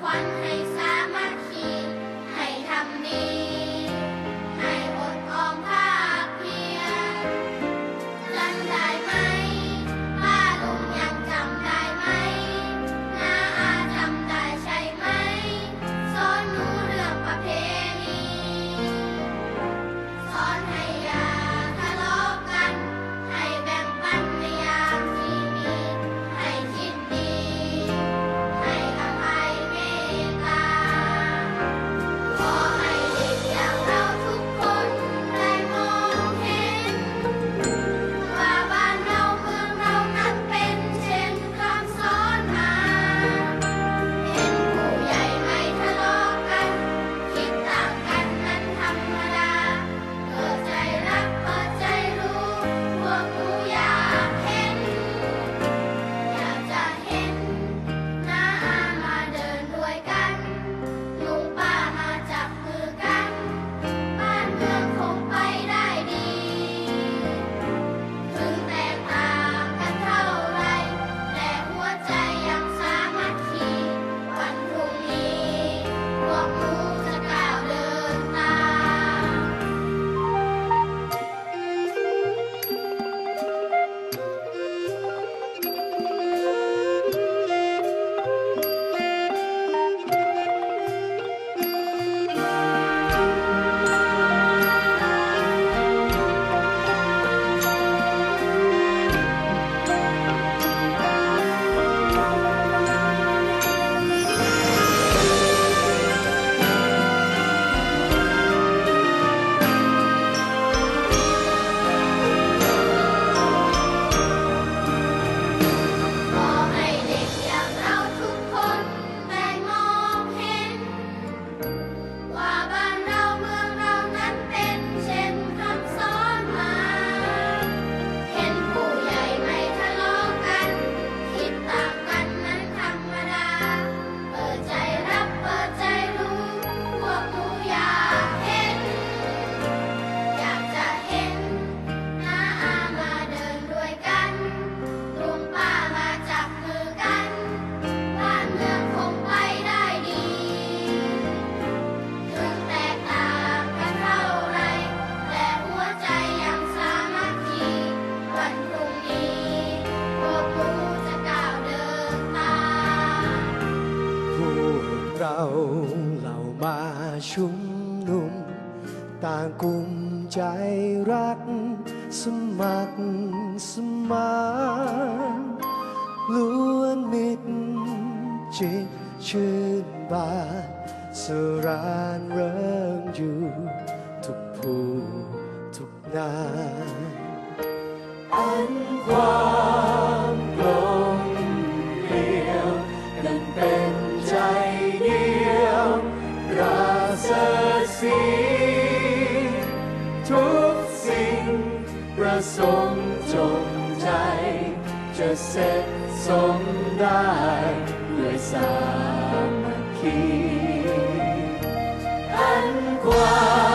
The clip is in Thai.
ควันให้ เราเหล่ามาชุมนุม ต่างกลุ่มใจรัก สมัครสมานล้วนมิตรจิตชื่นบานสรานเริงอยู่ ทุกผู้ทุกนานอันความ ประสงค์จงใจ จะเสร็จสมได้ด้วยสามัคคีอันกว่า